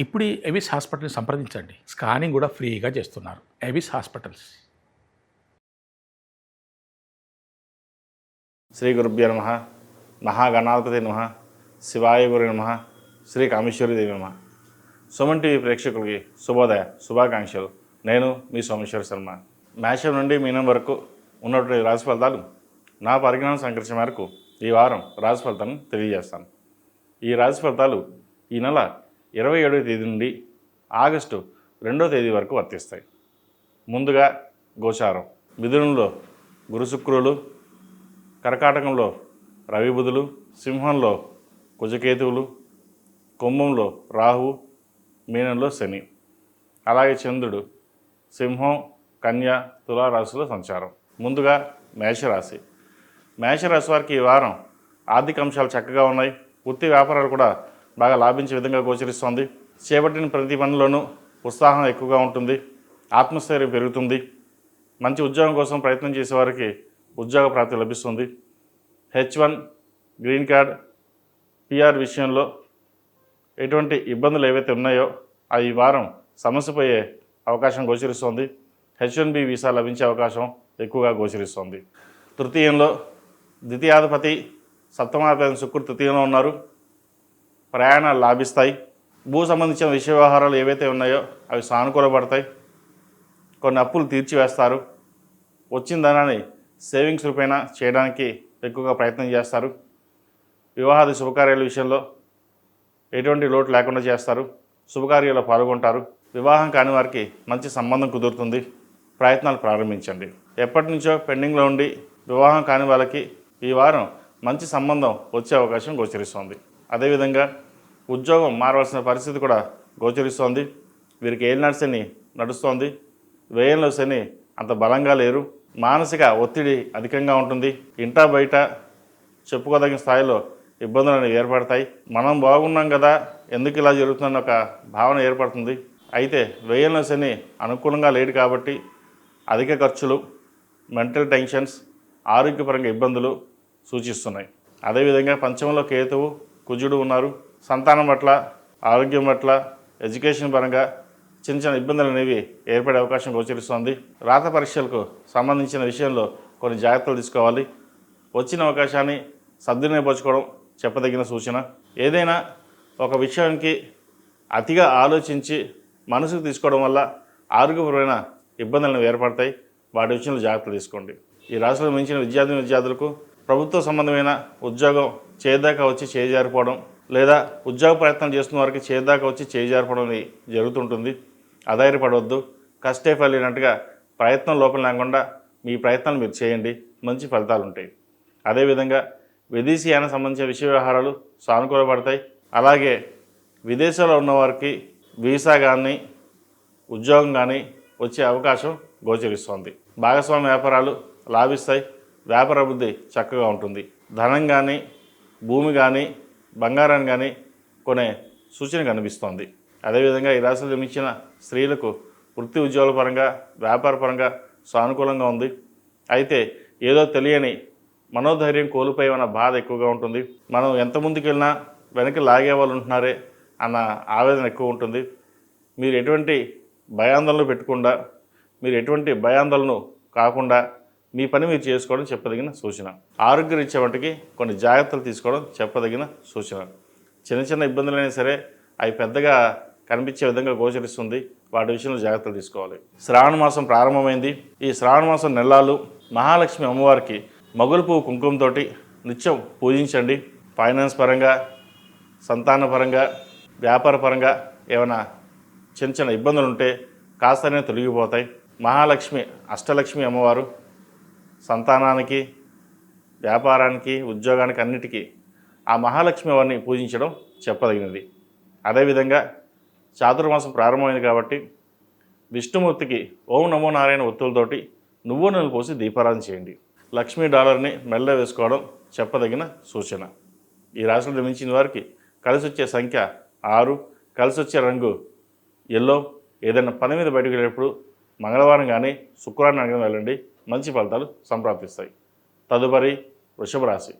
ఇప్పుడు ఎవిస్ హాస్పిటల్ని సంప్రదించండి. స్కానింగ్ కూడా ఫ్రీగా చేస్తున్నారు. Avis hospitals. శ్రీ గురుభ్యో నమ. మహాగణాధిపతి నమ. శివాయ గురు నమ. శ్రీ కామేశ్వరిదేవి నమ. సుమన్ టీవీ ప్రేక్షకులకి శుభోదయ శుభాకాంక్షలు. నేను మీ సోమేశ్వర శర్మ. మేషం నుండి మీనం వరకు ఉన్నటువంటి రాశి ఫలితాలు నా పరిజ్ఞానం సంకరించిన మేరకు ఈ వారం రాశి ఫలితాలను తెలియజేస్తాను. ఈ రాశి ఫలితాలు ఈ నెల ఇరవై ఏడవ తేదీ నుండి ఆగస్టు రెండో తేదీ వరకు వర్తిస్తాయి. ముందుగా గోచారం మిథునంలో గురు శుక్రులు కర్కాటకంలో రవిబుధులు సింహంలో కుజకేతువులు కుంభంలో రాహు మీనంలో శని. అలాగే చంద్రుడు సింహం కన్య తులారాశిలో సంచారం. ముందుగా మేషరాశి. మేషరాశి వారికి ఈ వారం ఆర్థిక అంశాలు చక్కగా ఉన్నాయి. వృత్తి వ్యాపారాలు కూడా బాగా లాభించే విధంగా గోచరిస్తోంది. చేపట్టిన ప్రతి పనిలోనూ ఉత్సాహం ఎక్కువగా ఉంటుంది. ఆత్మస్థైర్యం పెరుగుతుంది. మంచి ఉద్యోగం కోసం ప్రయత్నం చేసేవారికి ఉద్యోగ ప్రాప్తి లభిస్తుంది. H one green card PR విషయంలో ఎటువంటి ఇబ్బందులు ఏవైతే ఉన్నాయో ఆ ఈ వారం సమస్యపోయే అవకాశం గోచరిస్తోంది. హెచ్ వన్ బి వీసా లభించే అవకాశం ఎక్కువగా గోచరిస్తోంది. తృతీయంలో ద్వితీయాధిపతి సప్తమాధిపతి శుక్రుడు తృతీయంలో ఉన్నారు. ప్రయాణాలు లాభిస్తాయి. భూ సంబంధించిన విషయ వ్యవహారాలు ఏవైతే ఉన్నాయో అవి సానుకూలపడతాయి. కొన్ని అప్పులు తీర్చివేస్తారు. వచ్చిన ధనాన్ని సేవింగ్స్ రూపేణా చేయడానికి ఎక్కువగా ప్రయత్నం చేస్తారు. వివాహాది శుభకార్యాల విషయంలో ఎటువంటి లోటు లేకుండా చేస్తారు. శుభకార్యాల్లో పాల్గొంటారు. వివాహం కాని వారికి మంచి సంబంధం కుదురుతుంది. ప్రయత్నాలు ప్రారంభించండి. ఎప్పటి నుంచో పెండింగ్లో ఉండి వివాహం కాని వాళ్ళకి ఈ వారం మంచి సంబంధం వచ్చే అవకాశం గోచరిస్తోంది. అదేవిధంగా ఉద్యోగం మారవలసిన పరిస్థితి కూడా గోచరిస్తోంది. వీరికి ఏలినాడు శని నడుస్తోంది. వ్యయంలో శని అంత బలంగా లేరు. మానసిక ఒత్తిడి అధికంగా ఉంటుంది. ఇంటా బయట చెప్పుకోదగిన స్థాయిలో ఇబ్బందులు అనేవి ఏర్పడతాయి. మనం బాగున్నాం కదా ఎందుకు ఇలా జరుగుతుందన్న ఒక భావన ఏర్పడుతుంది. అయితే వ్యయంలో శని అనుకూలంగా లేడు కాబట్టి అధిక ఖర్చులు మెంటల్ టెన్షన్స్ ఆరోగ్యపరంగా ఇబ్బందులు సూచిస్తున్నాయి. అదేవిధంగా పంచమంలో కేతువు కుజుడు ఉన్నారు. సంతానం పట్ల ఆరోగ్యం పట్ల ఎడ్యుకేషన్ పరంగా చిన్న చిన్న ఇబ్బందులు అనేవి ఏర్పడే అవకాశం గోచరిస్తోంది. రాత పరీక్షలకు సంబంధించిన విషయంలో కొన్ని జాగ్రత్తలు తీసుకోవాలి. వచ్చిన అవకాశాన్ని సద్వినియోగపరచుకోవడం చెప్పదగిన సూచన. ఏదైనా ఒక విషయానికి అతిగా ఆలోచించి మనసుకు తీసుకోవడం వల్ల ఆరోగ్యపరమైన ఇబ్బందులను ఏర్పడతాయి. వాటి విషయంలో జాగ్రత్తలు తీసుకోండి. ఈ రాష్ట్రంలో మించిన విద్యార్థి విద్యార్థులకు ప్రభుత్వ సంబంధమైన ఉద్యోగం చేదాకా వచ్చి చేజారిపోవడం లేదా ఉద్యోగ ప్రయత్నం చేస్తున్న వారికి చేదాకా వచ్చి చేజారిపోవడం అనేది జరుగుతుంటుంది. అధైర్యపడవద్దు. కష్టే ఫలినట్టుగా ప్రయత్నం లోపల లేకుండా మీ ప్రయత్నాలు మీరు చేయండి. మంచి ఫలితాలు ఉంటాయి. అదేవిధంగా విదేశీయానికి సంబంధించిన విషయ వ్యవహారాలు సానుకూలపడతాయి. అలాగే విదేశాల్లో ఉన్నవారికి వీసా కానీ ఉద్యోగం కానీ వచ్చే అవకాశం గోచరిస్తోంది. భాగస్వామ్య వ్యాపారాలు లాభిస్తాయి. వ్యాపార అభివృద్ధి చక్కగా ఉంటుంది. ధనం కానీ భూమి కానీ బంగారాన్ని కానీ కొనే సూచన కనిపిస్తోంది. అదేవిధంగా ఈ రాశిలో జన్మించిన స్త్రీలకు వృత్తి ఉద్యోగాల పరంగా వ్యాపార పరంగా సానుకూలంగా ఉంది. అయితే ఏదో తెలియని మనోధైర్యం కోల్పోయే అన్న బాధ ఎక్కువగా ఉంటుంది. మనం ఎంత ముందుకు వెళ్ళినా వెనక్కి లాగే వాళ్ళు ఉంటున్నారే అన్న ఆవేదన ఎక్కువ ఉంటుంది. మీరు ఎటువంటి భయాందోళనలు పెట్టకుండా మీరు ఎటువంటి భయాందోళనలు కాకుండా మీ పని మీరు చేసుకోవడం చెప్పదగిన సూచన. ఆరోగ్యరీత్యా వంటికి కొన్ని జాగ్రత్తలు తీసుకోవడం చెప్పదగిన సూచన. చిన్న చిన్న ఇబ్బందులైనా సరే అవి పెద్దగా కనిపించే విధంగా గోచరిస్తుంది. వాటి విషయంలో జాగ్రత్తలు తీసుకోవాలి. శ్రావణ మాసం ప్రారంభమైంది. ఈ శ్రావణ మాసం నెలలు మహాలక్ష్మి అమ్మవారికి మగులు పువ్వు కుంకుమతోటి నిత్యం పూజించండి. ఫైనాన్స్ పరంగా సంతాన పరంగా వ్యాపార పరంగా ఏమైనా చిన్న చిన్న ఇబ్బందులు ఉంటే కాస్తనే తొలగిపోతాయి. మహాలక్ష్మి అష్టలక్ష్మి అమ్మవారు సంతానానికి వ్యాపారానికి ఉద్యోగానికి అన్నిటికీ ఆ మహాలక్ష్మి వారిని పూజించడం చెప్పదగినది. అదేవిధంగా చాతుర్మాసం ప్రారంభమైంది కాబట్టి విష్ణుమూర్తికి ఓం నమో నారాయణ ఒత్తులతోటి నువ్వు నన్ను పోసి దీపారాధన చేయండి. లక్ష్మీ డాలర్ని మెల్ల వేసుకోవడం చెప్పదగిన సూచన. ఈ రాశిలో నిర్మించిన వారికి కలిసి వచ్చే సంఖ్య ఆరు కలిసి వచ్చే రంగు ఎల్లో. ఏదైనా పని మీద బయటకు వెళ్ళేటప్పుడు మంగళవారం కానీ శుక్రవారం కానీ వెళ్ళండి. మంచి ఫలితాలు సంప్రాప్తిస్తాయి. తదుపరి వృషభ రాశి